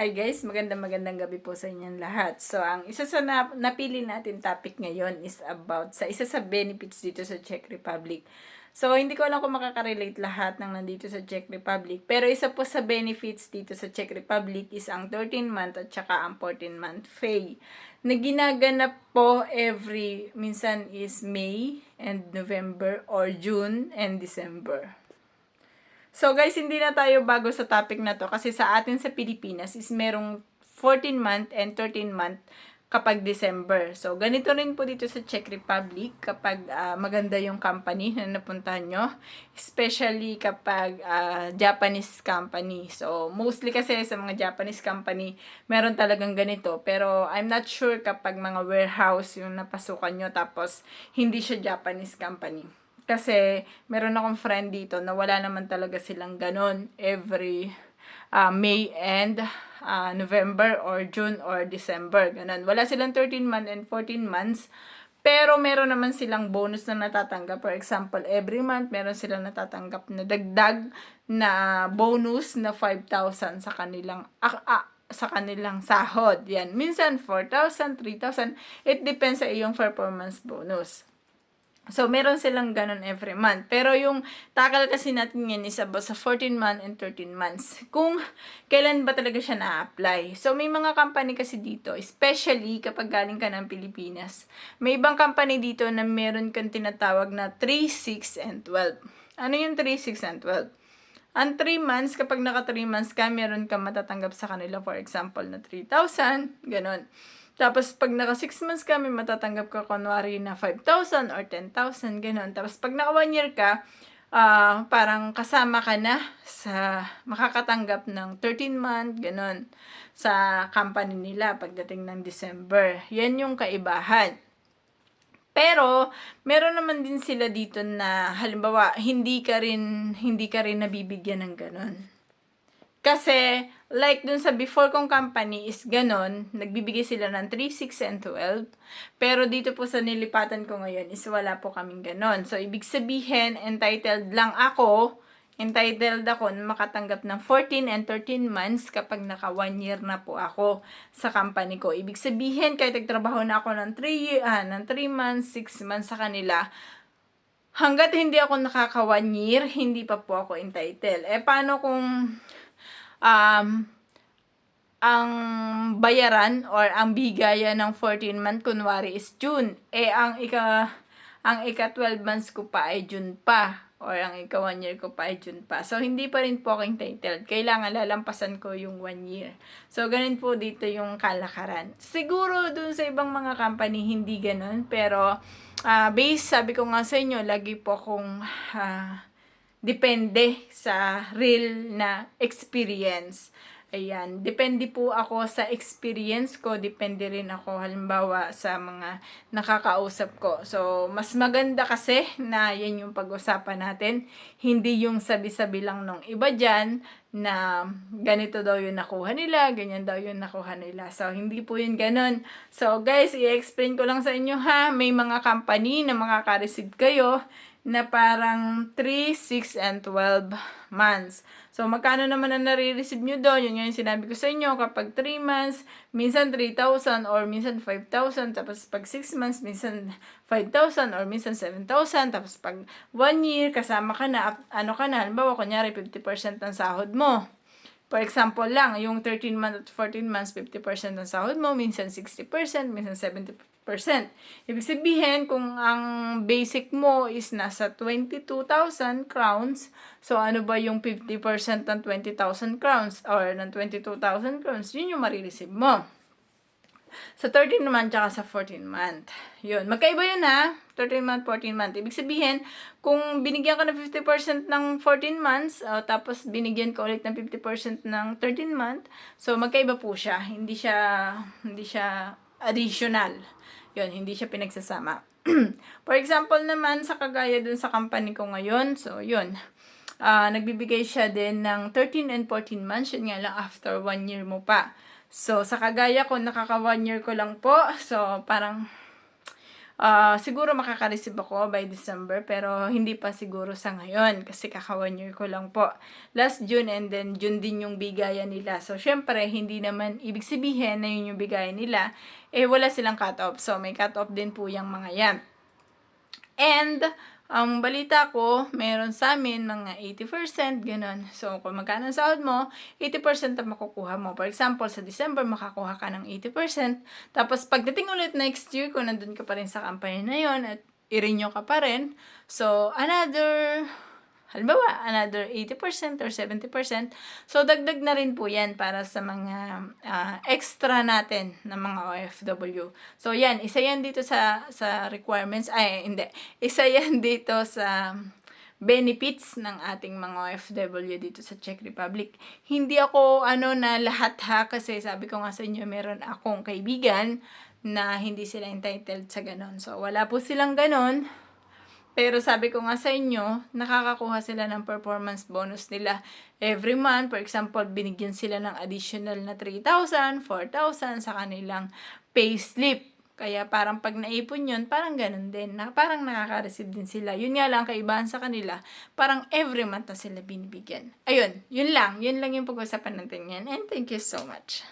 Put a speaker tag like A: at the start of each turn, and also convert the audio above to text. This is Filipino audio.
A: Hi guys, magandang magandang gabi po sa inyong lahat. So, ang isa sa na, napili natin topic ngayon is about sa isa sa benefits dito sa Czech Republic. So, hindi ko alam kung makakarelate lahat ng nandito sa Czech Republic. Pero isa po sa benefits dito sa Czech Republic is ang 13-month at saka ang 14-month pay. Na ginaganap po every, minsan is May and November or June and December. So guys, hindi na tayo bago sa topic na to kasi sa atin sa Pilipinas is merong 14 month and 13 month kapag December. So ganito rin po dito sa Czech Republic kapag ah, maganda yung company na napuntahan nyo. Especially kapag ah, Japanese company. So mostly kasi sa mga Japanese company, meron talagang ganito. Pero I'm not sure kapag mga warehouse yung napasukan nyo tapos hindi siya Japanese company. Kasi meron akong friend dito na wala naman talaga silang ganon every uh, May and uh, November or June or December. Ganon. Wala silang 13 months and 14 months. Pero meron naman silang bonus na natatanggap. For example, every month meron silang natatanggap na dagdag na bonus na 5,000 sa kanilang ah, ah, sa kanilang sahod. Yan. Minsan 4,000, 3,000. It depends sa iyong performance bonus. So, meron silang ganun every month. Pero yung takal kasi natin yan is about sa 14 month and 13 months. Kung kailan ba talaga siya na-apply. So, may mga company kasi dito, especially kapag galing ka ng Pilipinas. May ibang company dito na meron kang tinatawag na 3, 6, and 12. Ano yung 3, 6, and 12? Ang 3 months, kapag naka 3 months ka, meron kang matatanggap sa kanila. For example, na 3,000, ganun. Tapos, pag naka 6 months ka, may matatanggap ka kunwari na 5,000 or 10,000, ganun. Tapos, pag naka 1 year ka, ah parang kasama ka na sa makakatanggap ng 13 month, ganun, sa company nila pagdating ng December. Yan yung kaibahan. Pero, meron naman din sila dito na, halimbawa, hindi ka rin, hindi ka rin nabibigyan ng ganun. Kasi, like dun sa before kong company is ganon, nagbibigay sila ng 3, 6, and 12. Pero dito po sa nilipatan ko ngayon is wala po kaming ganon. So, ibig sabihin, entitled lang ako, entitled ako na makatanggap ng 14 and 13 months kapag naka 1 year na po ako sa company ko. Ibig sabihin, kahit nagtrabaho na ako ng 3, year, ah, ng 3 months, 6 months sa kanila, hanggat hindi ako nakaka 1 year, hindi pa po ako entitled. Eh, paano kung um, ang bayaran or ang bigayan ng 14 month kunwari is June. Eh, ang ika, ang ika 12 months ko pa ay June pa. Or ang ika 1 year ko pa ay June pa. So, hindi pa rin po ako entitled. Kailangan lalampasan ko yung 1 year. So, ganun po dito yung kalakaran. Siguro dun sa ibang mga company, hindi ganun. Pero, uh, base, sabi ko nga sa inyo, lagi po akong uh, depende sa real na experience. Ayan, depende po ako sa experience ko, depende rin ako halimbawa sa mga nakakausap ko. So, mas maganda kasi na yan yung pag-usapan natin, hindi yung sabi-sabi lang nung iba dyan na ganito daw yung nakuha nila, ganyan daw yung nakuha nila. So, hindi po yun ganun. So, guys, i-explain ko lang sa inyo ha, may mga company na makaka-receive kayo na parang 3, 6, and 12 months. So, magkano naman ang nare-receive nyo doon? Yun yung sinabi ko sa inyo, kapag 3 months, minsan 3,000 or minsan 5,000. Tapos pag 6 months, minsan 5,000 or minsan 7,000. Tapos pag 1 year, kasama ka na, ano ka na, halimbawa, kunyari 50% ng sahod mo. For example lang, yung 13 months at 14 months, 50% ng sahod mo, minsan 60%, minsan 70%. Ibig sabihin, kung ang basic mo is nasa 22,000 crowns, so ano ba yung 50% ng 20,000 crowns or ng 22,000 crowns, yun yung marireceive mo. Sa 13 month tsaka sa 14 month. Yun. Magkaiba yun ha. 13 month, 14 month. Ibig sabihin, kung binigyan ka ng 50% ng 14 months, uh, tapos binigyan ka ulit ng 50% ng 13 month, so magkaiba po siya. Hindi siya, hindi siya additional. Yun, hindi siya pinagsasama. For example naman, sa kagaya dun sa company ko ngayon, so yun, uh, nagbibigay siya din ng 13 and 14 months, yun nga lang after 1 year mo pa. So, sa kagaya ko, nakaka 1 year ko lang po. So, parang Ah, siguro makaka-receive ako by December pero hindi pa siguro sa ngayon kasi kaka one year ko lang po. Last June and then June din yung bigayan nila. So, syempre, hindi naman ibig sabihin na yun yung bigayan nila. Eh, wala silang cut-off. So, may cut-off din po yung mga yan. And, ang balita ko, meron sa amin mga 80%, ganun. So, kung magkano ang sahod mo, 80% ang makukuha mo. For example, sa December, makakuha ka ng 80%. Tapos, pagdating ulit next year, kung nandun ka pa rin sa company na yon at i-renew ka pa rin, so, another halimbawa, another 80% or 70%. So, dagdag na rin po yan para sa mga ah, extra natin na mga OFW. So, yan. Isa yan dito sa, sa requirements. Ay, hindi. Isa yan dito sa benefits ng ating mga OFW dito sa Czech Republic. Hindi ako ano na lahat ha kasi sabi ko nga sa inyo meron akong kaibigan na hindi sila entitled sa ganon. So wala po silang ganon. Pero sabi ko nga sa inyo, nakakakuha sila ng performance bonus nila every month. For example, binigyan sila ng additional na 3,000, 4,000 sa kanilang pay slip. Kaya parang pag naipon yun, parang ganun din. Na, parang nakaka-receive din sila. Yun nga lang, kaibahan sa kanila, parang every month na sila binibigyan. Ayun, yun lang. Yun lang yung pag-usapan natin yan. And thank you so much.